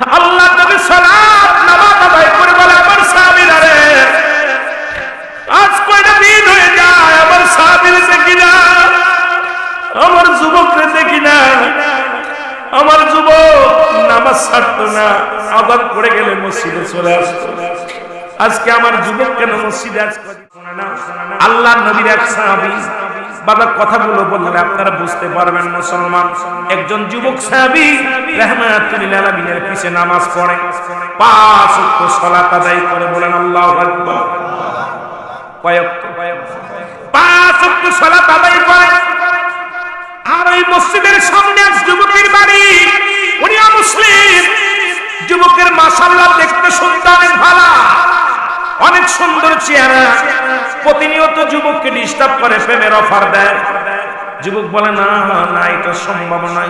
আল্লাহ নবী সালাত নামাজ আদায় করে বলে, আমার সাহাবীরা রে, আজ কয়টা দিন হয়ে যায়, আমার সাহাবীর দেখি না? আমার যুবক যুবকরে দেখি না? আমার যুবক নামাজ ছাড়তো না আবার পড়ে গেলে মসজিদে চলে আসতো। আজকে আমার যুবক কেন মসজিদে আজ আল্লাহ নবীর এক সাহাবী বাবা কথাগুলো বললে আপনারা বুঝতে পারবেন মুসলমান, একজন যুবক সাহাবী রহমাতুল আলামিনের পিছে নামাজ পড়ে, পাঁচ ওয়াক্ত সালাত করে বলেন, আল্লাহু যুবকের মাসাল্লাহ দেখতে শুনতে অনেক ভালো। অনেক সুন্দর চেহারা। প্রতিনিয়ত যুবককে ডিস্টার্ব করে, প্রেমের অফার দেয়। যুবক বলে, না না এটা সম্ভব নয়।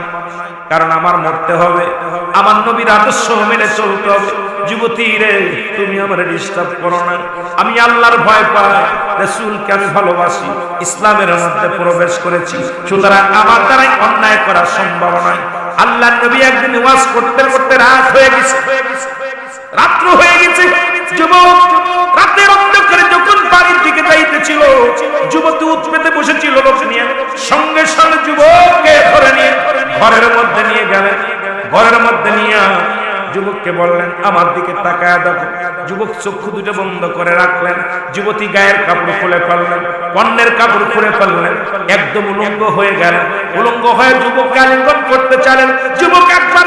কারণ আমার মরতে হবে। আমার নবীর আদর্শ মেনে চলতে হবে। যুবতী রে, তুমি আমার ডিস্টার্ব করো না। আমি আল্লাহর ভয় পাই। রসুলকে আমি ভালোবাসি। ইসলামের মধ্যে প্রবেশ করেছি। সুতরাং আমার দ্বারাই অন্যায় করা সম্ভব নয়। আল্লাহ নবী একদিন ওয়াজ করতে করতে রাত হয়ে গেছে। রাত্র হয়ে গেছে। যুবক রাতের অন্ধকারে যখন বাড়ির দিকে যাইতেছিল, যুবতী উৎপেতে বসেছিল লোক নিয়ে। সঙ্গে সঙ্গে যুবককে ধরে নিয়ে ঘরের মধ্যে নিয়ে গেলেন। ঘরের মধ্যে নিয়ে যুবককে বললেন, আমার দিকে তাকায় দেখো। যুবক চক্ষু দুটো বন্ধ করে রাখলেন। যুবতী গায়ের কাপড় খুলে ফেললেন পণ্যের কাপড় খুলে ফেললেন। একদম উলঙ্গ হয়ে গেলেন। উলঙ্গ হয়ে যুবককে আলিঙ্গন করতে চাইলেন। যুবক একবার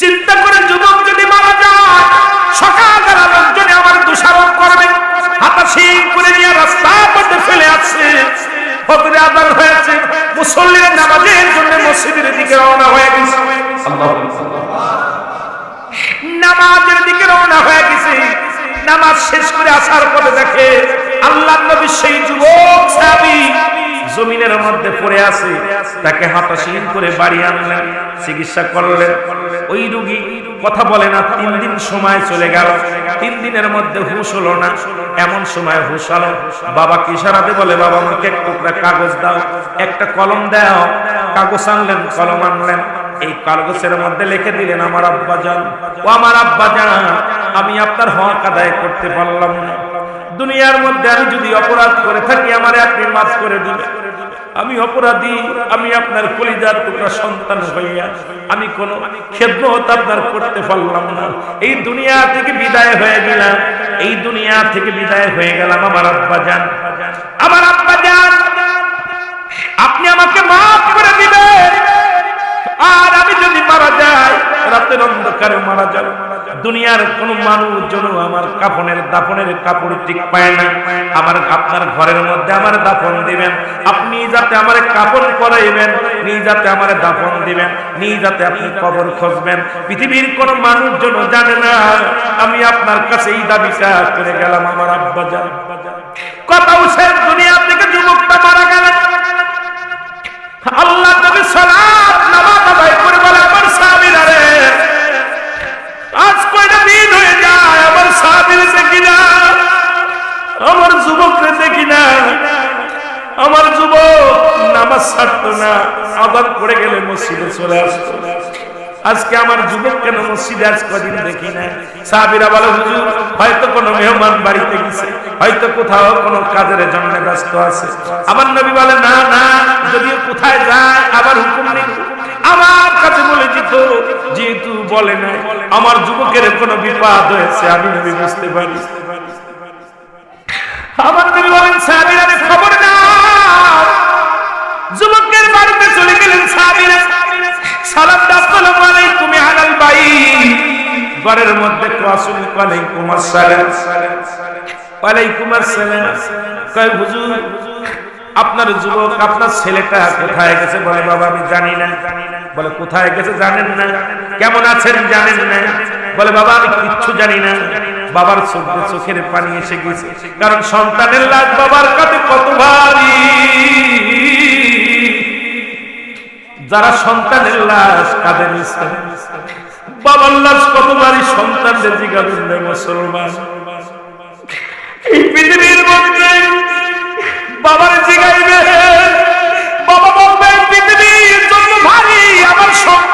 চিন্তা করে যুবক যদি মারা যায় সকালবেলা লোকজনে আমার দোষারোপ করবে। হাতাশি করে নিয়ে রাস্তার মধ্যে ফেলে মুসল্লিরা নামাজের জন্য দিকে রওনা হয়ে গেছে। নামাজের দিকে রওনা হয়ে গেছে। নামাজ শেষ করে আসার দেখে আল্লাহ নবী সেই যুবক জমিনের মধ্যে পড়ে আছে, তাকে হাতাশীন করে বাড়ি আনলেন, চিকিৎসা করলেন। ওই রুগী কথা বলে না, তিন দিন সময় চলে গেল। তিন দিনের মধ্যে হুশ হলো না, এমন সময় হুশ হলো। বাবা কি সারাতে বলে, বাবা, আমাকে এক টুকরা কাগজ দাও, একটা কলম দাও। কাগজ আনলেন, কলম আনলেন। এই কাগজের মধ্যে লিখে দিলেন, আমার আব্বা যান ও আমার আব্বা যান আমি আপনার হক আদায় করতে পারলাম না। দুনিয়ার মধ্যে আমি যদি অপরাধ করে থাকি, আমারে আপনি মাফ করে দিবেন আমি অপরাধী, আমি আপনার কলিদার টুকরা সন্তান হইয়া আমি কোন খেদমত আপনার করতে পারলাম না। এই দুনিয়া থেকে বিদায় হয়ে গেলাম, এই দুনিয়া থেকে বিদায় হয়ে গেলাম আমার আব্বা যান আমার আব্বা যান আপনি আমাকে মাফ করে দিবেন। আর আমি যদি মারা রাতের অন্ধকারে মারা যাব। দুনিয়ার কোন মানুষ যেন আমার কাফনের দাফনের কাপড় ঠিক পায় না। আমার আপনার ঘরের মধ্যে আমার দাফন দিবেন। আপনি যাতে আমার কাপড় পরাইবেন নি যাতে আমার দাফন দিবেন নি যাতে আপনি কবর খুঁজবেন। পৃথিবীর কোন মানুষ যেন জানে না, আমি আপনার কাছে এই দাবিটা করে গেলাম, আমার আব্বা যান কথা উঠে দুনিয়া আজকে আমার যুবক কেন মসজিদে আজ কদিন দেখি না সাহাবিরা বলে, হুজুর, হয়তো কোনো মেহমান বাড়িতে গেছে, হয়তো কোথাও কোনো কাজের জন্য ব্যস্ত আছে। আমার নবী বলে, না না, যদিও কোথায় যায়, আবার হুকুম নেই। আমার কাছে বলে দিত, যেহেতু বলে না আমার যুবকের কোনো বিপদ হয়েছে, আমি নবী বুঝতে পারি। আমার নবী বলেন, সাহাবিরা ঘরের মধ্যে কাসুল আলাইকুম আসসালাম। ওয়ালাইকুম আসসালাম। কয়, হুজুর, আপনার যুবক, আপনার ছেলেটা কোথায় গেছে? বলে, বাবা, আমি জানি না। বলে, কোথায় গেছে জানেন না। কেমন আছেন জানেন না? বলে, বাবা, আমি কিচ্ছু জানি না। বাবার চোখে, চোখের পানি এসে গেছে। কারণ সন্তানের লাশ বাবার কাছে কত ভারী। যারা সন্তানের লাশ কাঁদে নিচ্ছে বাবার লাশ কত ভারী সন্তানদের জিজ্ঞাসা মুসলমান। এই পৃথিবীর মধ্যে বাবার জিগাইবে, বাবা বলবে, পৃথিবীর জন্য ভারী আমার সন্তান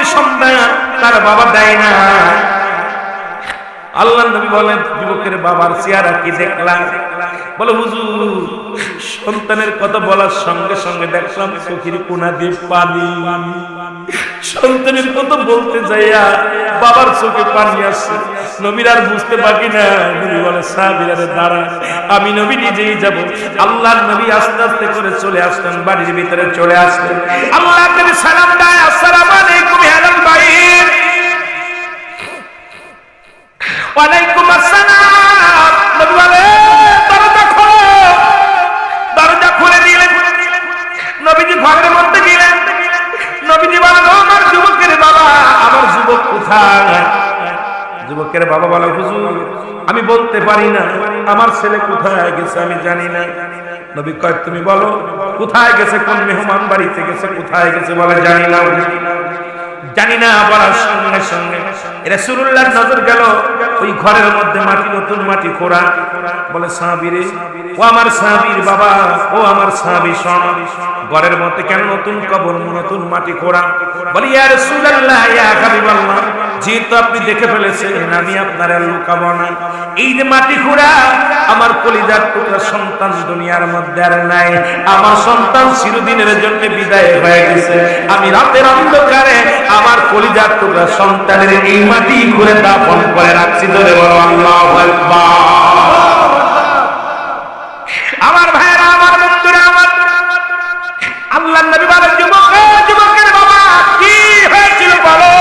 যুবকের সন্তান তার বাবা দেয় না। আল্লাহ নবী বলেন, যুবকের বাবার চেহারা কি দেখলাম? বলে, হুজুর, সন্তানের কথা বলার সঙ্গে সঙ্গে দেখলাম চোখের কোনা দিয়ে পানি। সন্তানের কথা বলতে যাইয়া বাবার চোখে পানি আসছে। নবীর আর বুঝতে বাকি না। নবী বলে, সাহাবীরা দাঁড়া, আমি নবী নিজেই যাব। আল্লাহ নবী আস্তে আস্তে করে চলে আসলেন, বাড়ির ভিতরে চলে আসলেন। আল্লাহ সালাম দেয়, আসসালামু আলাইকুম। আমার যুবকের বাবা, আমার হুজুর, আমি বলতে পারি না, আমার ছেলে কোথায় গেছে আমি জানি না। নবী কয়, তুমি বলো, কোথায় গেছে, কোন মেহমান বাড়িতে গেছে, কোথায় গেছে বলে জানি না। জানি না বলার সঙ্গে সঙ্গে। রাসূলুল্লাহ নজর গেল, ওই ঘরের মধ্যে মাটি, নতুন মাটি খোঁড়া। বলে সাহাবীরে ও আমার সাহাবীর বাবা, ও আমার সাহাবী শোন ঘরের মধ্যে কেন নতুন কবর, নতুন মাটি খোঁড়া? বলি, ইয়া রাসূলুল্লাহ, ইয়া হাবিবাল্লাহ যেহেতু আপনি দেখে ফেলেছেন, আমি আপনার আর লুকাবো না। এই যে মাটি খোঁড়া, আমার কলিজার টুকরা সন্তান দুনিয়ার মধ্যে আর নাই। আমার সন্তান চিরদিনের জন্য বিদায় হয়ে গেছে। আমি রাতের অন্ধকারে আমার কলিজার টুকরা সন্তানের এই মাটি ঘুরে দাফন করে রাখছি ধরে বলো, আল্লাহু আমার ভাইরা আমার বন্ধুরা, আমার আল্লাহ নবী বলেন, যুবক, এ যুবকের বাবা, কি হয়েছিল বলো?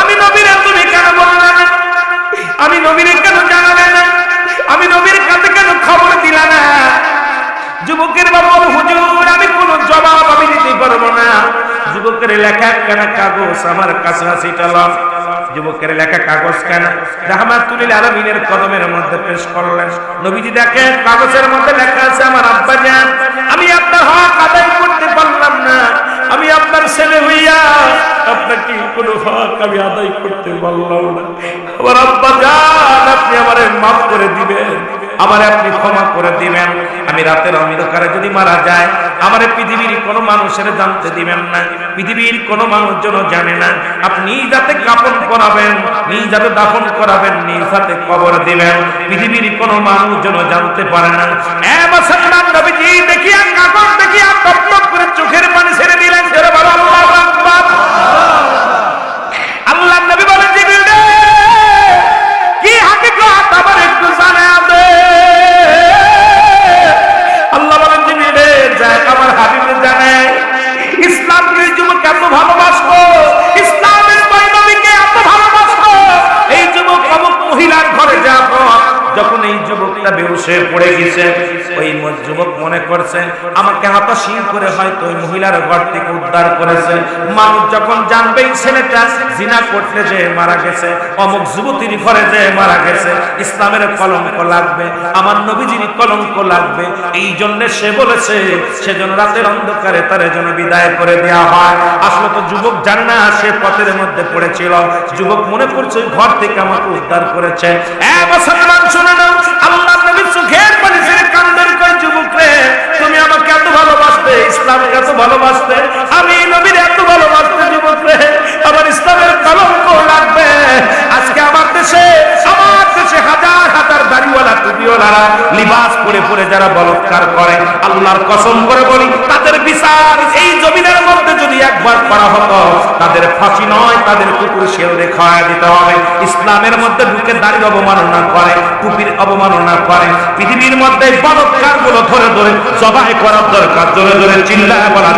আমি নবীরে তুমি কেন বললে না? আমি নবীরে কেন জানালে না? আমি নবীর কাছে কেন খবর দিলা না? যুবকের বাবা, হুজুর, আমি কোনো জবাব আমি দিতে পারব না। যুবকের লেখা কেন কাগজ? আমার কাছে আছে যুবকের লেখা কাগজ কেন? রাহমাতুল আলমিনের কদমের মধ্যে পেশ করলেন। নবীজি দেখেন, কাগজের মধ্যে লেখা আছে, আমার আব্বা জান, আমি আপনার হক আদায় করতে পারলাম না। আমি আপনার ছেলে হইয়া আপনাকে কোনো হক আমি আদায় করতে পারলাম না। আমার আব্বা জান, আপনি আমারে মাফ করে দিবেন। আমার আপনি ক্ষমা করে দিবেন। আমি রাতের অন্ধকারে যদি মারা যায়, আমার পৃথিবীর কোনো মানুষের জানতে দিবেন না। পৃথিবীর কোনো মানুষ যেন জানে না। আপনি যাতে কাপন করাবেন, নিজ যাতে দাফন করাবেন, নিজ হাতে কবর দিবেন। পৃথিবীর কোনো মানুষ যেন জানতে পারে না। এ মুসলমান নবীজি, দেখিয়া কাপড় দেখিয়া টপ করে চোখের পানি হয়ে পড়ে গেছে, ওই যুবক মনে করছে, আমাকে হতাশীন করে হয়তো ওই মহিলার ঘর থেকে উদ্ধার করেছে। মানুষ যখন জানবে ছেলেটা জিনা করতে যে মারা গেছে, অমুক যুবতীর ঘরে যে মারা গেছে। ইসলামের কলঙ্ক লাগবে, আমার নবীজির কলঙ্ক লাগবে। এই জন্য সে বলেছে, সেজন্য রাতের অন্ধকারে তার জন্য বিদায় করে দেওয়া হয়। আসলে তো যুবক জানে না, সে পথের মধ্যে পড়েছিল। যুবক মনে করছে ঘর থেকে আমাকে উদ্ধার করেছে। মুসলমান! ইসলামকে এত ভালোবাসতে? আমি নবীর এত ভালোবাসতে যুবক রে আমার ইসলামের কলঙ্ক লাগবে। আজকে আমার দেশে আমার দেশে হাজার হাজার দাড়িওয়ালা টুপিওয়ালারা লিবাস পরে পরে যারা বলৎকার করে, আল্লাহর কসম করে বলি, তাদের বিচার এই জমিনের মধ্যে যদি একবার করা হতো, তাদের ফাঁসি নয়, তাদের কুকুর শেলরে খাওয়া দিতে হবে। ইসলামের মধ্যে ঢুকে দাড়ির অবমাননা করে টুপির অবমাননা করে। পৃথিবীর মধ্যে বলৎকারগুলো ধরে ধরে, সবাই করার দরকার জোরে জোরে চিল্লায় বলা